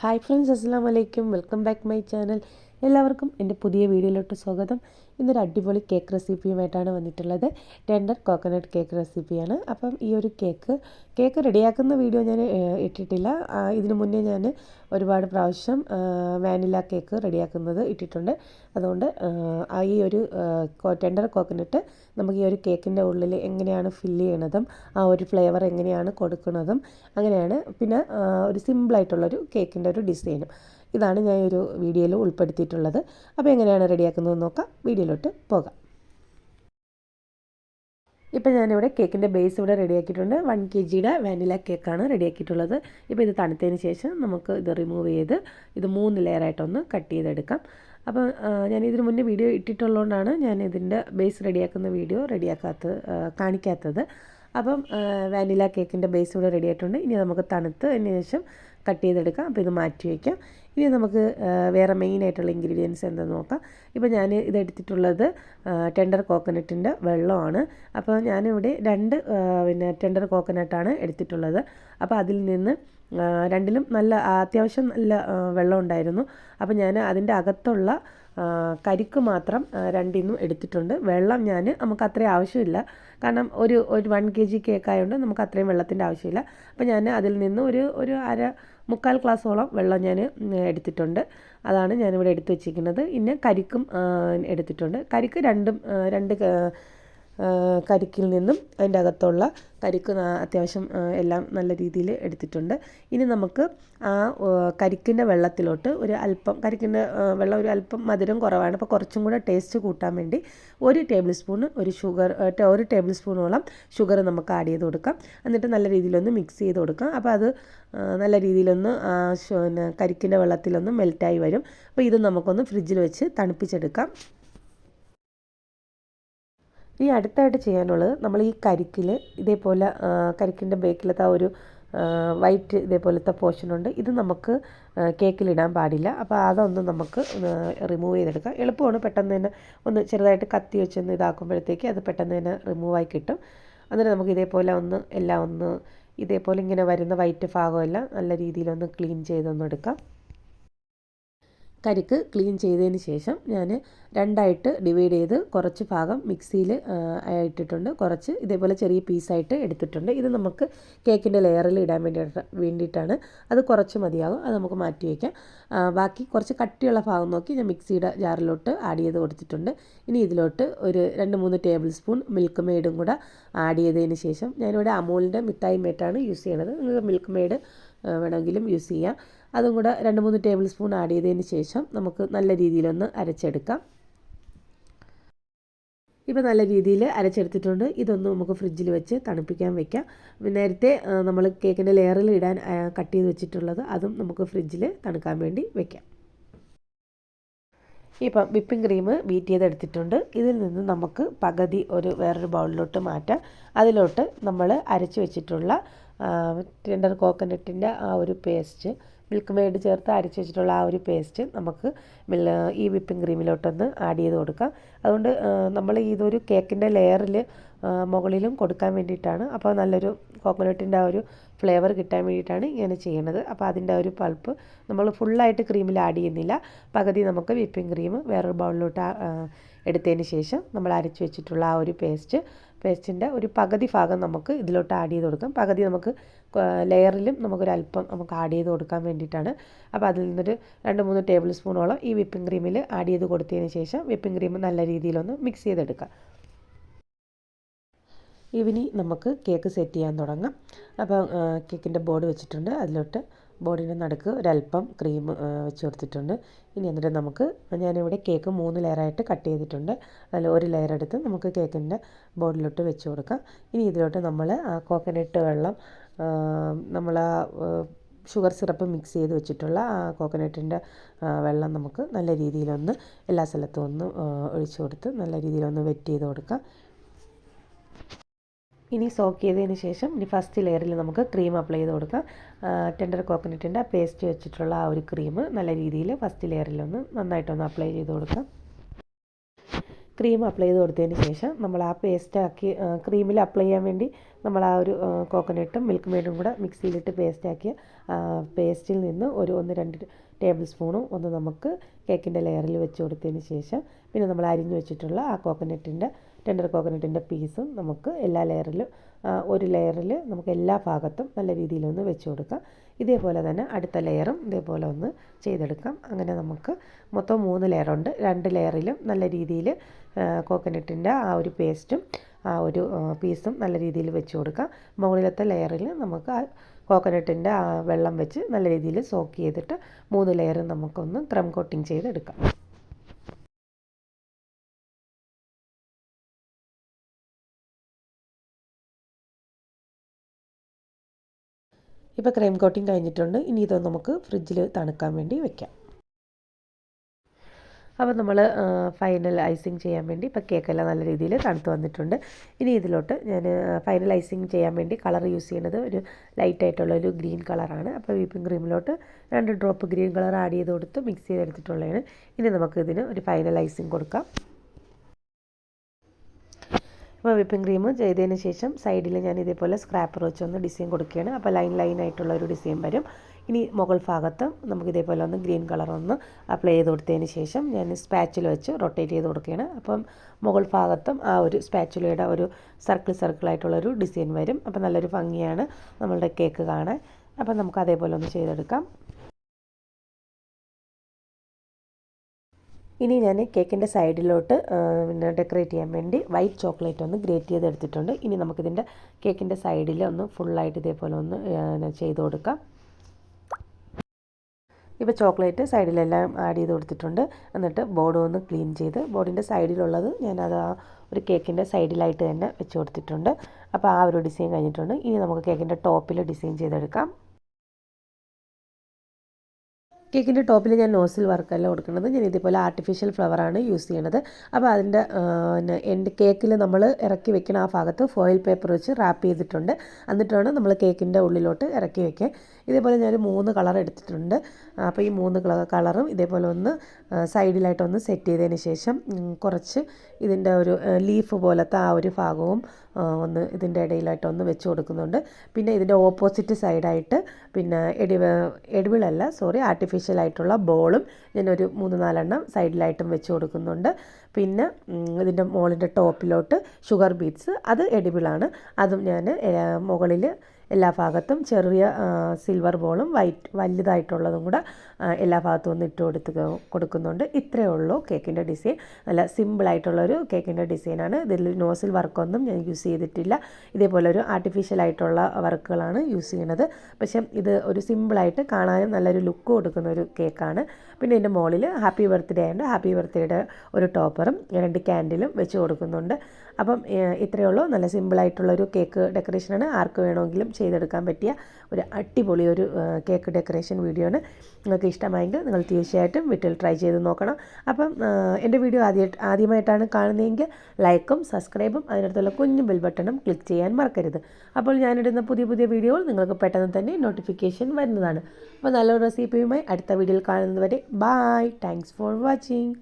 Hi friends അസ്സാം വലൈക്കും welcome back my channel എല്ലാവർക്കും എന്റെ പുതിയ വീഡിയോയിലോട്ട് സ്വാഗതം. ഇന്നൊരു അടിപൊളി കേക്ക് റെസിപ്പിയുമായിട്ടാണ് വന്നിട്ടുള്ളത്. ടെൻഡർ കോക്കനട്ട് കേക്ക് റെസിപ്പിയാണ് അപ്പം ഈ ഒരു കേക്ക് കേക്ക് റെഡിയാക്കുന്ന വീഡിയോ ഞാൻ ഇട്ടിട്ടില്ല. ഇതിനു മുന്നേ ഞാൻ ഒരുപാട് പ്രാവശ്യം വാനില കേക്ക് റെഡിയാക്കുന്നത് ഇട്ടിട്ടുണ്ട്. അതുകൊണ്ട് ഈ ഒരു ടെൻഡർ കോക്കനട്ട് നമുക്ക് ഈ ഒരു കേക്കിന്റെ ഉള്ളിൽ എങ്ങനെയാണ് ഫില്ല് ചെയ്യണതും ആ ഒരു ഫ്ലേവർ എങ്ങനെയാണ് കൊടുക്കുന്നതും അങ്ങനെയാണ്. പിന്നെ ഒരു സിമ്പിളായിട്ടുള്ളൊരു കേക്കിന്റെ ഒരു ഡിസൈനും ഇതാണ് ഞാൻ ഒരു വീഡിയോയിൽ ഉൾപ്പെടുത്തിയിട്ടുള്ളത്. അപ്പോൾ എങ്ങനെയാണ് റെഡിയാക്കുന്നത് നോക്കാം. വീഡിയോയിലോട്ട് പോകാം. ഇപ്പോൾ ഞാനിവിടെ കേക്കിന്റെ ബേസ് ഇവിടെ റെഡിയാക്കിയിട്ടുണ്ട്. വൺ കെ ജിയുടെ വാനില കേക്കാണ് റെഡിയാക്കിയിട്ടുള്ളത്. ഇപ്പോൾ ഇത് തണുത്തതിന് ശേഷം നമുക്ക് ഇത് റിമൂവ് ചെയ്ത് ഇത് മൂന്ന് ലെയറായിട്ടൊന്ന് കട്ട് ചെയ്തെടുക്കാം. അപ്പോൾ ഞാൻ ഇതിന് മുന്നേ വീഡിയോ ഇട്ടിട്ടുള്ളതുകൊണ്ടാണ് ഞാൻ ഇതിന്റെ ബേസ് റെഡിയാക്കുന്ന വീഡിയോ റെഡിയാക്കാത്ത കാണിക്കാത്തത്. അപ്പം വാനില കേക്കിന്റെ ബേസ് ഇവിടെ റെഡി ആയിട്ടുണ്ട്. ഇനി നമുക്ക് തണുത്ത് അതിന് ശേഷം കട്ട് ചെയ്തെടുക്കാം. അപ്പോൾ ഇത് മാറ്റി വയ്ക്കാം. ഇനി നമുക്ക് വേറെ മെയിൻ ആയിട്ടുള്ള ഇൻഗ്രീഡിയൻസ് എന്താണെന്ന് നോക്കാം. ഇപ്പോൾ ഞാൻ ഇതെടുത്തിട്ടുള്ളത് ടെൻഡർ കോക്കനട്ടിന്റെ വെള്ളമാണ്. അപ്പോൾ ഞാനിവിടെ രണ്ട് പിന്നെ ടെൻഡർ കോക്കനട്ടാണ് എടുത്തിട്ടുള്ളത്. അപ്പോൾ അതിൽ നിന്ന് രണ്ടിലും നല്ല അത്യാവശ്യം നല്ല വെള്ളം ഉണ്ടായിരുന്നു. അപ്പോൾ ഞാൻ അതിന്റെ അകത്തുള്ള കരിക്ക് മാത്രം രണ്ടിന്നും എടുത്തിട്ടുണ്ട്. വെള്ളം ഞാൻ നമുക്ക് അത്രയും ആവശ്യമില്ല. കാരണം ഒരു ഒരു വൺ കെ ജി കേക്ക് ആയതുകൊണ്ട് നമുക്ക് അത്രയും വെള്ളത്തിന്റെ ആവശ്യമില്ല. അപ്പോൾ ഞാൻ അതിൽ നിന്ന് ഒരു ഒരു അര മുക്കാൽ ഗ്ലാസ്സോളം വെള്ളം ഞാൻ എടുത്തിട്ടുണ്ട്. അതാണ് ഞാനിവിടെ എടുത്ത് വെച്ചിരിക്കുന്നത്. പിന്നെ കരിക്കും എടുത്തിട്ടുണ്ട്. കരിക്ക് രണ്ടും രണ്ട് കരിക്കിൽ നിന്നും അതിന്റെ അകത്തുള്ള കരിക്ക് അത്യാവശ്യം എല്ലാം നല്ല രീതിയിൽ എടുത്തിട്ടുണ്ട്. ഇനി നമുക്ക് ആ കരിക്കിന്റെ വെള്ളത്തിലോട്ട് ഒരു അല്പം കരിക്കിന്റെ വെള്ളം ഒരു അല്പം മധുരം കുറവാണ്. അപ്പോൾ കുറച്ചും കൂടെ ടേസ്റ്റ് കൂട്ടാൻ വേണ്ടി ഒരു ടേബിൾ സ്പൂൺ ഒരു ഷുഗർ ഒരു ടേബിൾ സ്പൂണോളം ഷുഗർ നമുക്ക് ആഡ് ചെയ്ത് കൊടുക്കാം. എന്നിട്ട് നല്ല രീതിയിലൊന്ന് മിക്സ് ചെയ്ത് കൊടുക്കാം. അപ്പോൾ അത് നല്ല രീതിയിലൊന്ന് പിന്നെ കരിക്കിന്റെ വെള്ളത്തിലൊന്ന് മെൽറ്റായി വരും. അപ്പോൾ ഇത് നമുക്കൊന്ന് ഫ്രിഡ്ജിൽ വെച്ച് തണുപ്പിച്ചെടുക്കാം. ഈ അടുത്തായിട്ട് ചെയ്യാനുള്ളത് നമ്മൾ ഈ കരിക്കിൽ ഇതേപോലെ കരിക്കിന്റെ ബേക്കിലത്തെ ആ ഒരു വൈറ്റ് ഇതേപോലത്തെ പോർഷനുണ്ട്. ഇത് നമുക്ക് കേക്കിലിടാൻ പാടില്ല. അപ്പോൾ അതൊന്ന് നമുക്ക് റിമൂവ് ചെയ്തെടുക്കാം. എളുപ്പമാണ്. പെട്ടെന്ന് തന്നെ ഒന്ന് ചെറുതായിട്ട് കത്തി വെച്ചൊന്ന് ഇതാക്കുമ്പോഴത്തേക്ക് അത് പെട്ടെന്ന് തന്നെ റിമൂവായി കിട്ടും. എന്നിട്ട് നമുക്ക് ഇതേപോലെ ഒന്ന് എല്ലാം ഒന്ന് ഇതേപോലെ ഇങ്ങനെ വരുന്ന വൈറ്റ് ഭാഗമെല്ലാം നല്ല രീതിയിലൊന്ന് ക്ലീൻ ചെയ്തൊന്ന് എടുക്കാം. കരിക്ക് ക്ലീൻ ചെയ്തതിന് ശേഷം ഞാൻ രണ്ടായിട്ട് ഡിവൈഡ് ചെയ്ത് കുറച്ച് ഭാഗം മിക്സിയിൽ ഇട്ടിട്ടുണ്ട് കുറച്ച് ഇതേപോലെ ചെറിയ പീസായിട്ട് എടുത്തിട്ടുണ്ട്. ഇത് നമുക്ക് കേക്കിന്റെ ലെയറിൽ ഇടാൻ വേണ്ടിയിട്ട് വേണ്ടിയിട്ടാണ്. അത് കുറച്ച് മതിയാകും. അത് നമുക്ക് മാറ്റി വയ്ക്കാം ബാക്കി കുറച്ച് കട്ടിയുള്ള ഭാഗം നോക്കി ഞാൻ മിക്സിയുടെ ജാറിലോട്ട് ആഡ് ചെയ്ത് കൊടുത്തിട്ടുണ്ട്. ഇനി ഇതിലോട്ട് ഒരു രണ്ട് മൂന്ന് ടേബിൾ സ്പൂൺ മിൽക്ക് മെയ്ഡും കൂടെ ആഡ് ചെയ്തതിന് ശേഷം ഞാനിവിടെ അമൂലിന്റെ മിഠായി മേറ്റാണ് യൂസ് ചെയ്യണത്. നിങ്ങൾക്ക് മിൽക്ക് മെയ്ഡ് വേണമെങ്കിലും യൂസ് ചെയ്യാം. അതും കൂടെ രണ്ട് മൂന്ന് ടേബിൾ സ്പൂൺ ആഡ് ചെയ്തതിന് ശേഷം നമുക്ക് നല്ല രീതിയിലൊന്ന് അരച്ചെടുക്കാം. ഇപ്പോൾ നല്ല രീതിയിൽ അരച്ചെടുത്തിട്ടുണ്ട്. ഇതൊന്ന് നമുക്ക് ഫ്രിഡ്ജിൽ വെച്ച് തണുപ്പിക്കാൻ വെക്കാം. നേരത്തെ നമ്മൾ കേക്കിന്റെ ലെയറിൽ ഇടാൻ കട്ട് ചെയ്ത് വെച്ചിട്ടുള്ളത് അതും നമുക്ക് ഫ്രിഡ്ജിൽ തണുക്കാൻ വേണ്ടി വെക്കാം. ഇപ്പം വിപ്പിംഗ് ക്രീം ബീറ്റ് ചെയ്തെടുത്തിട്ടുണ്ട്. ഇതിൽ നിന്ന് നമുക്ക് പകുതി ഒരു വേറൊരു ബൗളിലോട്ട് മാറ്റാം. അതിലോട്ട് നമ്മൾ അരച്ച് വെച്ചിട്ടുള്ള ടെൻഡർ കോക്കനട്ടിന്റെ ആ ഒരു പേസ്റ്റ് മിൽക്ക് മെയ്ഡ് ചേർത്ത് അരച്ച് വെച്ചിട്ടുള്ള ആ ഒരു പേസ്റ്റ് നമുക്ക് ഈ വിപ്പിംഗ് ക്രീമിലോട്ടൊന്ന് ആഡ് ചെയ്ത് കൊടുക്കാം. അതുകൊണ്ട് നമ്മൾ ഇതൊരു കേക്കിന്റെ ലെയറിൽ മുകളിലും കൊടുക്കാൻ വേണ്ടിയിട്ടാണ്. അപ്പോൾ നല്ലൊരു കോക്കനട്ടിന്റെ ആ ഒരു ഫ്ലേവർ കിട്ടാൻ വേണ്ടിയിട്ടാണ് ഇങ്ങനെ ചെയ്യണത്. അപ്പോൾ അതിന്റെ ഒരു പൾപ്പ് നമ്മൾ ഫുള്ളായിട്ട് ക്രീമിൽ ആഡ് ചെയ്യുന്നില്ല. പകുതി നമുക്ക് വിപ്പിംഗ് ക്രീം വേറൊരു ബൗളിലോട്ട് എടുത്തതിന് ശേഷം നമ്മൾ അരച്ച് വെച്ചിട്ടുള്ള ആ ഒരു പേസ്റ്റ് പേസ്റ്റിന്റെ ഒരു പകുതി ഭാഗം നമുക്ക് ഇതിലോട്ട് ആഡ് ചെയ്ത് കൊടുക്കാം. പകുതി നമുക്ക് ലെയറിലും നമുക്കൊരല്പം നമുക്ക് ആഡ് ചെയ്ത് കൊടുക്കാൻ വേണ്ടിയിട്ടാണ്. അപ്പോൾ അതിൽ നിന്നൊരു രണ്ട് മൂന്ന് ടേബിൾ സ്പൂണോളം ഈ വിപ്പിംഗ് ക്രീമിൽ ആഡ് ചെയ്ത് കൊടുത്തതിന് ശേഷം വിപ്പിംഗ് ക്രീം നല്ല രീതിയിലൊന്ന് മിക്സ് ചെയ്തെടുക്കാം. ഇവനി നമുക്ക് കേക്ക് സെറ്റ് ചെയ്യാൻ തുടങ്ങാം. അപ്പോൾ കേക്കിന്റെ ബോർഡ് വെച്ചിട്ടുണ്ട്. അതിലോട്ട് ബോർഡിന്റെ നടുക്ക് ഒരല്പം ക്രീം വെച്ച് കൊടുത്തിട്ടുണ്ട്. ഇനി എന്നിട്ട് നമുക്ക് ഞാനിവിടെ കേക്ക് മൂന്ന് ലെയറായിട്ട് കട്ട് ചെയ്തിട്ടുണ്ട്. അതിൽ ഒരു ലെയർ എടുത്ത് നമുക്ക് കേക്കിന്റെ ബോർഡിലോട്ട് വെച്ച് കൊടുക്കാം. ഇനി ഇതിലോട്ട് നമ്മൾ ആ കോക്കനട്ട് വെള്ളം നമ്മൾ ആ ഷുഗർ സിറപ്പ് മിക്സ് ചെയ്ത് വെച്ചിട്ടുള്ള ആ കോക്കനട്ടിന്റെ വെള്ളം നമുക്ക് നല്ല രീതിയിലൊന്ന് എല്ലാ സ്ഥലത്തും ഒന്ന് ഒഴിച്ചു കൊടുത്ത് നല്ല രീതിയിലൊന്ന് വെറ്റ് ചെയ്ത് കൊടുക്കാം. ഇനി സോക്ക് ചെയ്തതിന് ശേഷം ഇനി ഫസ്റ്റ് ലെയറിൽ നമുക്ക് ക്രീം അപ്ലൈ ചെയ്ത് കൊടുക്കാം. ടെൻഡർ കോക്കനട്ടിന്റെ പേസ്റ്റ് വെച്ചിട്ടുള്ള ആ ഒരു ക്രീം നല്ല രീതിയിൽ ഫസ്റ്റ് ലെയറിലൊന്ന് നന്നായിട്ടൊന്ന് അപ്ലൈ ചെയ്ത് കൊടുക്കാം. ക്രീം അപ്ലൈ ചെയ്ത് കൊടുത്തതിന് ശേഷം നമ്മൾ ആ പേസ്റ്റ് ആക്കി ക്രീമിൽ അപ്ലൈ ചെയ്യാൻ വേണ്ടി നമ്മൾ ആ ഒരു കോക്കനട്ടും മിൽക്ക് മെയ്ഡും കൂടെ മിക്സിയിലിട്ട് പേസ്റ്റ് ആക്കിയ പേസ്റ്റിൽ നിന്ന് ഒരു ഒന്ന് രണ്ട് ടേബിൾ സ്പൂണും ഒന്ന് നമുക്ക് കേക്കിന്റെ ലെയറിൽ വെച്ച് കൊടുത്തതിന് ശേഷം പിന്നെ നമ്മൾ അരിഞ്ഞു വെച്ചിട്ടുള്ള ആ കോക്കനട്ടിന്റെ ടെൻഡർ കോക്കനട്ടിന്റെ പീസും നമുക്ക് എല്ലാ ലെയറിലും ഒരു ലെയറിൽ നമുക്ക് എല്ലാ ഭാഗത്തും നല്ല രീതിയിലൊന്ന് വെച്ച് കൊടുക്കാം. ഇതേപോലെ തന്നെ അടുത്ത ലെയറും ഇതേപോലെ ഒന്ന് ചെയ്തെടുക്കാം. അങ്ങനെ നമുക്ക് മൊത്തം മൂന്ന് ലെയറുണ്ട് രണ്ട് ലെയറിലും നല്ല രീതിയിൽ കോക്കനട്ടിന്റെ ആ ഒരു പേസ്റ്റും ആ ഒരു പീസും നല്ല രീതിയിൽ വെച്ച് കൊടുക്കാം. മുകളിലത്തെ ലെയറിൽ നമുക്ക് ആ കോക്കനട്ടിന്റെ ആ വെള്ളം വെച്ച് നല്ല രീതിയിൽ സോക്ക് ചെയ്തിട്ട് മൂന്ന് ലെയർ നമുക്കൊന്ന് ക്രം കോട്ടിങ് ചെയ്തെടുക്കാം. ഇപ്പോൾ ക്രീം കോട്ടിങ് കഴിഞ്ഞിട്ടുണ്ട്. ഇനി ഇത് നമുക്ക് ഫ്രിഡ്ജിൽ തണുക്കാൻ വേണ്ടി വെക്കാം. അപ്പോൾ നമ്മൾ ഫൈനൽ ഐസിങ് ചെയ്യാൻ വേണ്ടി ഇപ്പോൾ കേക്കെല്ലാം നല്ല രീതിയിൽ തണുത്ത് വന്നിട്ടുണ്ട്. ഇനി ഇതിലോട്ട് ഞാൻ ഫൈനൽ ഐസിങ് ചെയ്യാൻ വേണ്ടി കളർ യൂസ് ചെയ്യുന്നത് ഒരു ലൈറ്റ് ആയിട്ടുള്ള ഒരു ഗ്രീൻ കളറാണ് അപ്പോൾ വീപ്പിംഗ് ക്രീമിലോട്ട് രണ്ട് ഡ്രോപ്പ് ഗ്രീൻ കളർ ആഡ് ചെയ്ത് കൊടുത്ത് മിക്സ് ചെയ്തെടുത്തിട്ടുള്ളതാണ്. ഇനി നമുക്ക് ഇതിന് ഒരു ഫൈനൽ ഐസിങ് കൊടുക്കാം. അപ്പോൾ വിപ്പിംഗ് ക്രീം ചെയ്തതിന് ശേഷം സൈഡിൽ ഞാൻ ഇതേപോലെ സ്ക്രാപ്പർ വെച്ചൊന്ന് ഡിസൈൻ കൊടുക്കുകയാണ്. അപ്പോൾ ലൈൻ ലൈൻ ആയിട്ടുള്ള ഒരു ഡിസൈൻ വരും. ഇനി മുകൾ ഭാഗത്ത് നമുക്ക് ഇതേപോലെ ഒന്ന് ഗ്രീൻ കളർ ഒന്ന് അപ്ലൈ ചെയ്ത് കൊടുത്തതിന് ശേഷം ഞാൻ സ്പാച്ചിൽ വെച്ച് റൊട്ടേറ്റ് ചെയ്ത് കൊടുക്കുകയാണ്. അപ്പം മുകൾ ഭാഗത്തും ആ ഒരു സ്പാച്ചുലയുടെ ഒരു സർക്കിൾ സർക്കിളായിട്ടുള്ളൊരു ഡിസൈൻ വരും. അപ്പോൾ നല്ലൊരു ഭംഗിയാണ് നമ്മളുടെ കേക്ക് കാണാൻ. അപ്പം നമുക്ക് അതേപോലെ ഒന്ന് ചെയ്തെടുക്കാം. ഇനി ഞാൻ കേക്കിന്റെ സൈഡിലോട്ട് പിന്നെ ഡെക്കറേറ്റ് ചെയ്യാൻ വേണ്ടി വൈറ്റ് ചോക്ലേറ്റ് ഒന്ന് ഗ്രേറ്റ് ചെയ്തെടുത്തിട്ടുണ്ട് ഇനി നമുക്കിതിന്റെ കേക്കിന്റെ സൈഡിൽ ഒന്ന് ഫുള്ളായിട്ട് ഇതേപോലെ ഒന്ന് ചെയ്ത് കൊടുക്കാം. ഇപ്പോൾ ചോക്ലേറ്റ് സൈഡിലെല്ലാം ആഡ് ചെയ്ത് കൊടുത്തിട്ടുണ്ട്. എന്നിട്ട് ബോർഡ് ഒന്ന് ക്ലീൻ ചെയ്ത് ബോർഡിന്റെ സൈഡിലുള്ളത് ഞാനത് ആ ഒരു കേക്കിന്റെ സൈഡിലായിട്ട് തന്നെ വെച്ച് കൊടുത്തിട്ടുണ്ട്. അപ്പോൾ ആ ഒരു ഡിസൈൻ കഴിഞ്ഞിട്ടുണ്ട്. ഇനി നമുക്ക് കേക്കിന്റെ ടോപ്പിൽ ഡിസൈൻ ചെയ്തെടുക്കാം. കേക്കിന്റെ ടോപ്പിൽ ഞാൻ നോസിൽ വർക്കല്ല കൊടുക്കുന്നത്. ഞാൻ ഇതേപോലെ ആർട്ടിഫിഷ്യൽ ഫ്ലവറാണ് യൂസ് ചെയ്യണത്. അപ്പോൾ അതിന്റെ പിന്നെ എന്റെ കേക്കിൽ നമ്മൾ ഇറക്കി വെക്കുന്ന ആ ഭാഗത്ത് ഫോയിൽ പേപ്പർ വെച്ച് റാപ്പ് ചെയ്തിട്ടുണ്ട്. എന്നിട്ടാണ് നമ്മൾ കേക്കിന്റെ ഉള്ളിലോട്ട് ഇറക്കി വെക്കുക. ഇതേപോലെ ഞാൻ മൂന്ന് കളർ എടുത്തിട്ടുണ്ട്. അപ്പോൾ ഈ മൂന്ന് കളറും ഇതേപോലെ ഒന്ന് സൈഡിലായിട്ടൊന്ന് സെറ്റ് ചെയ്തതിന് ശേഷം കുറച്ച് ഇതിന്റെ ഒരു ലീഫ് പോലത്തെ ആ ഒരു ഭാഗവും ഒന്ന് ഇതിന്റെ ഇടയിലായിട്ട് ഒന്ന് വെച്ച് കൊടുക്കുന്നുണ്ട്. പിന്നെ ഇതിന്റെ ഓപ്പോസിറ്റ് സൈഡായിട്ട് പിന്നെ എടി എടിവിളല്ല സോറി ആർട്ടിഫിഷ്യൽ ആയിട്ടുള്ള ബോളും ഞാനൊരു മൂന്ന് നാലെണ്ണം സൈഡിലായിട്ടും വെച്ച് കൊടുക്കുന്നുണ്ട്. പിന്നെ ഇതിന്റെ മോളിന്റെ ടോപ്പിലോട്ട് ഷുഗർ ബീറ്റ്സ് അത് എഡിബിളാണ് അതും ഞാൻ മുകളിൽ എല്ലാ ഭാഗത്തും ചെറിയ സിൽവർ ബോളും വൈറ്റ് വലുതായിട്ടുള്ളതും കൂടെ എല്ലാ ഭാഗത്തും ഒന്ന് ഇട്ട് കൊടുത്ത് കൊടുക്കുന്നുണ്ട്. ഇത്രയേ ഉള്ളൂ കേക്കിന്റെ ഡിസൈൻ നല്ല സിമ്പിളായിട്ടുള്ളൊരു കേക്കിന്റെ ഡിസൈനാണ് ഇതിൽ നോസിൽ വർക്കൊന്നും ഞാൻ യൂസ് ചെയ്തിട്ടില്ല. ഇതേപോലെ ഒരു ആർട്ടിഫിഷ്യൽ ആയിട്ടുള്ള വർക്കുകളാണ് യൂസ് ചെയ്യുന്നത്. പക്ഷേ ഇത് ഒരു സിമ്പിളായിട്ട് കാണാനും നല്ലൊരു ലുക്ക് കൊടുക്കുന്ന ഒരു കേക്കാണ്. പിന്നെ ഇതിന്റെ മുകളിൽ ഹാപ്പി ബർത്ത്ഡേ ഉണ്ട്. ഹാപ്പി ബർത്ത്ഡേയുടെ ഒരു ടോപ്പറും രണ്ട് ക്യാൻഡിലും വെച്ച് കൊടുക്കുന്നുണ്ട്. അപ്പം ഇത്രയേ ഉള്ളൂ. നല്ല സിമ്പിളായിട്ടുള്ളൊരു കേക്ക് ഡെക്കറേഷനാണ് ആർക്ക് വേണമെങ്കിലും ചെയ്തെടുക്കാൻ പറ്റിയ ഒരു അടിപൊളി ഒരു കേക്ക് ഡെക്കറേഷൻ വീഡിയോ ആണ്. നിങ്ങൾക്ക് ഇഷ്ടമായെങ്കിൽ നിങ്ങൾ തീർച്ചയായിട്ടും വീട്ടിൽ ട്രൈ ചെയ്ത് നോക്കണം. അപ്പം എന്റെ വീഡിയോ ആദ്യമായിട്ട് ആദ്യമായിട്ടാണ് കാണുന്നതെങ്കിൽ ലൈക്കും സബ്സ്ക്രൈബും അതിനടുത്തുള്ള കുഞ്ഞു ബെൽ ബട്ടണും ക്ലിക്ക് ചെയ്യാൻ മറക്കരുത്. അപ്പോൾ ഞാനിടുന്ന പുതിയ പുതിയ വീഡിയോകൾ നിങ്ങൾക്ക് പെട്ടെന്ന് തന്നെ നോട്ടിഫിക്കേഷൻ വരുന്നതാണ്. അപ്പോൾ നല്ലൊരു റെസിപ്പിയുമായി അടുത്ത വീഡിയോയിൽ കാണുന്നതുവരെ ബായ് താങ്ക്സ് ഫോർ വാച്ചിങ്